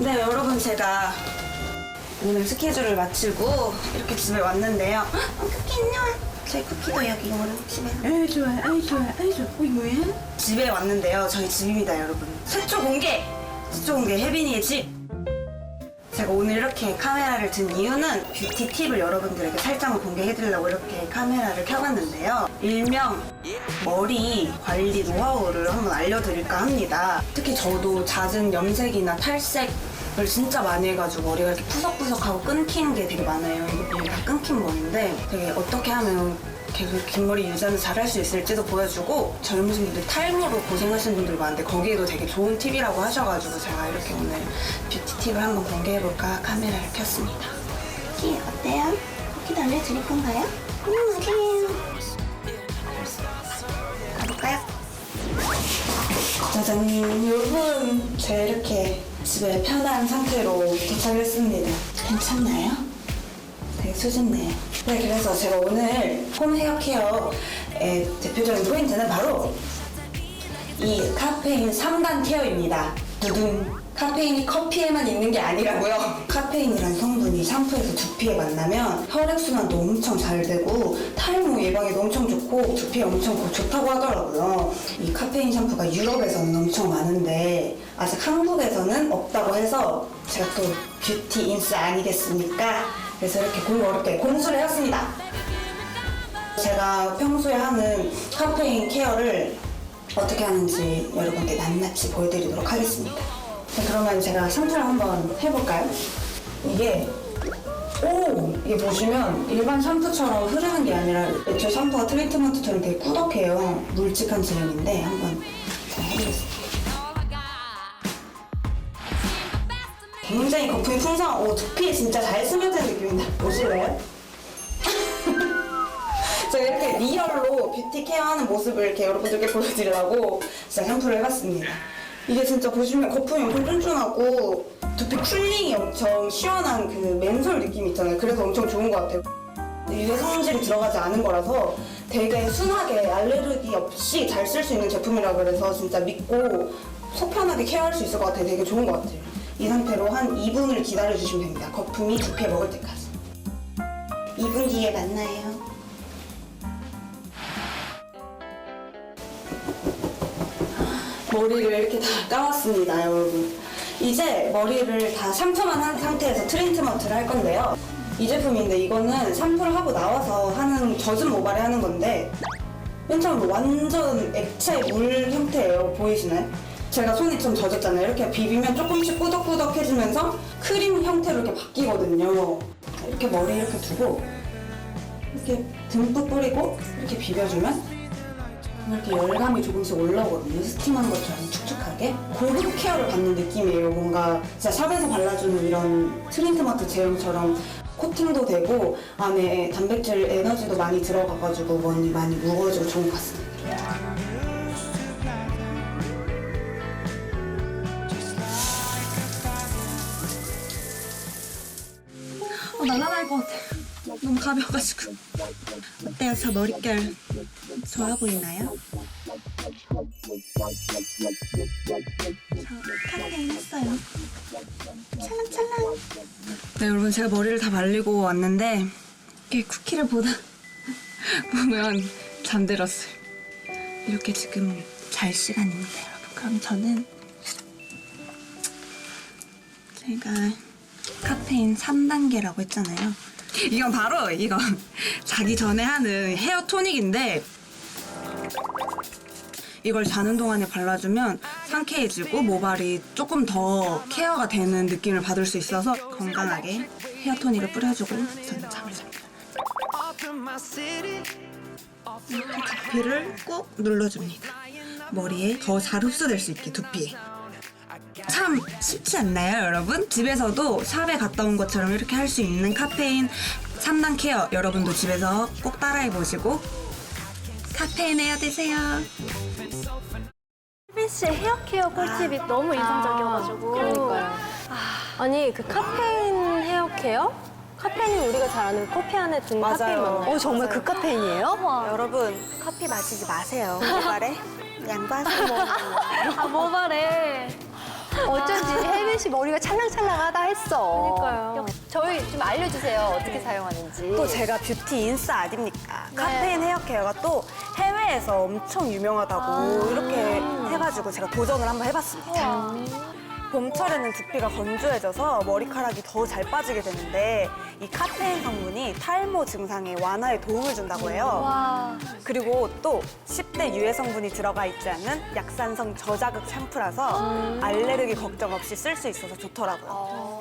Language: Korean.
네, 여러분 제가 오늘 스케줄을 마치고 이렇게 집에 왔는데요. 어, 쿠키 안녕. 저희 쿠키도 여기 오늘 집에. 아이 좋아, 아이 좋아, 아이 좋아. 어이 뭐야? 집에 왔는데요. 저희 집입니다, 여러분. 최초 공개! 최초 공개 혜빈이의 집. 제가 오늘 이렇게 카메라를 든 이유는 뷰티 팁을 여러분들에게 살짝 공개해드리려고 이렇게 카메라를 켜봤는데요. 일명 머리 관리 노하우를 한번 알려드릴까 합니다. 특히 저도 잦은 염색이나 탈색 을 진짜 많이 해가지고 머리가 이렇게 푸석푸석하고 끊기는 게 되게 많아요. 이게 다 끊긴 머리인데 되게 어떻게 하면 계속 긴 머리 유지는 잘할 수 있을지도 보여주고 젊으신 분들 탈모로 고생하시는 분들 많은데 거기에도 되게 좋은 팁이라고 하셔가지고 제가 이렇게 오늘 뷰티 팁을 한번 공개해볼까 카메라를 켰습니다. 쿠키 어때요? 쿠키도 알려드릴 건가요? 음, 맞아요. 가볼까요? 여러분 제가 이렇게 집에 편한 상태로 도착했습니다. 괜찮나요? 되게 수줍네요. 네, 그래서 제가 오늘 홈 헤어 케어의 대표적인 포인트는 바로 이 카페인 3단 케어입니다. 두둥. 카페인이 커피에만 있는 게 아니라고요. 카페인이란 성분이 샴푸에서 두피에 만나면 혈액순환도 엄청 잘 되고 탈모 예방에도 엄청 좋고 두피에 엄청 고- 좋다고 하더라고요. 이 카페인 샴푸가 유럽에서는 엄청 많은데 아직 한국에서는 없다고 해서 제가 또 뷰티 인스 아니겠습니까? 그래서 이렇게 골 어렵게 공수를 했습니다. 제가 평소에 하는 카페인 케어를 어떻게 하는지 여러분께 낱낱이 보여드리도록 하겠습니다. 자, 그러면 제가 샴푸를 한번 해볼까요? 이게 오! 이게 보시면 일반 샴푸처럼 흐르는 게 아니라 애초에 샴푸가 트리트먼트처럼 되게 꾸덕해요. mul직한 제형인데 한번 제가 해보겠습니다. 굉장히 거품이 풍성하고 오, 두피에 진짜 잘 스며드는 느낌입니다. 보실래요? 제가 이렇게 리얼로 뷰티 케어하는 모습을 이렇게 여러분들께 보여드리려고 제가 샴푸를 해봤습니다. 이게 진짜 보시면 거품이 엄청 쫀쫀하고 두피 쿨링이 엄청 시원한 그 맨솔 느낌 있잖아요. 그래서 엄청 좋은 것 같아요. 유해 성분질이 들어가지 않은 거라서 되게 순하게 알레르기 없이 잘 쓸 수 있는 제품이라 그래서 진짜 믿고 속 편하게 케어할 수 있을 것 같아요. 되게 좋은 것 같아요. 이 상태로 한 2분을 기다려주시면 됩니다. 거품이 두피에 먹을 때까지. 2분 뒤에 만나요. 머리를 이렇게 다 감았습니다, 여러분. 이제 머리를 다 샴푸만 한 상태에서 트리트먼트를 할 건데요. 이 제품인데 이거는 샴푸를 하고 나와서 하는 젖은 모발에 하는 건데 맨 처음 완전 액체 물 형태예요. 보이시나요? 제가 손이 좀 젖었잖아요. 이렇게 비비면 조금씩 꾸덕꾸덕해지면서 크림 형태로 이렇게 바뀌거든요. 이렇게 머리 이렇게 두고 이렇게 듬뿍 뿌리고 이렇게 비벼주면 이렇게 열감이 조금씩 올라오거든요. 스팀한 것처럼 축축하게. 고급 케어를 받는 느낌이에요. 뭔가 진짜 샵에서 발라주는 이런 트리트먼트 제형처럼 코팅도 되고 안에 단백질 에너지도 많이 들어가가지고 많이 많이 무거워지고 좋은 것 같습니다. 어, 날아갈 것 같아. 너무 가벼워가지고. 어때요? 저 머릿결 좋아 보이나요? 저 카페인 했어요. 찰랑찰랑. 네, 여러분 제가 머리를 다 말리고 왔는데 이렇게 쿠키를 보다 보면 잠들었어요. 이렇게 지금 잘 시간입니다, 여러분. 그럼 저는 제가 카페인 3단계라고 했잖아요. 이건 바로 이거 자기 전에 하는 헤어 토닉인데 이걸 자는 동안에 발라주면 상쾌해지고 모발이 조금 더 케어가 되는 느낌을 받을 수 있어서 건강하게 헤어 토닉을 뿌려주고 저는 잠을 잡니다. 이렇게 두피를 꾹 눌러줍니다. 머리에 더 잘 흡수될 수 있게 두피에. 참 쉽지 않나요, 여러분? 집에서도 샵에 갔다 온 것처럼 이렇게 할 수 있는 카페인 3단 케어 여러분도 집에서 꼭 따라해 보시고 카페인 해야 되세요. 혜빈 씨의 헤어 케어 꿀팁이 너무 인상적이어가지고. 그러니까요. 아니 그 카페인 헤어 케어? 카페인이 우리가 잘 아는 커피 안에 든. 카페인 맞나요? 어, 정말 그 카페인이에요? 여러분 커피 마시지 마세요. 모발에 양보하세요. 아, 모발에. 어쩐지 혜빈 셋이 머리가 찰랑찰랑하다 했어. 그러니까요. 저희 좀 알려주세요. 어떻게 사용하는지. 또 제가 뷰티 인싸 아닙니까? 카페인 헤어케어가 또 해외에서 엄청 유명하다고 이렇게 해가지고 제가 도전을 한번 해봤습니다. 봄철에는 두피가 건조해져서 머리카락이 더 잘 빠지게 되는데 이 카페인 성분이 탈모 증상의 완화에 도움을 준다고 해요. 그리고 또 10대 유해 성분이 들어가 있지 않은 약산성 저자극 샴푸라서 알레르기 걱정 없이 쓸 수 있어서 좋더라고요.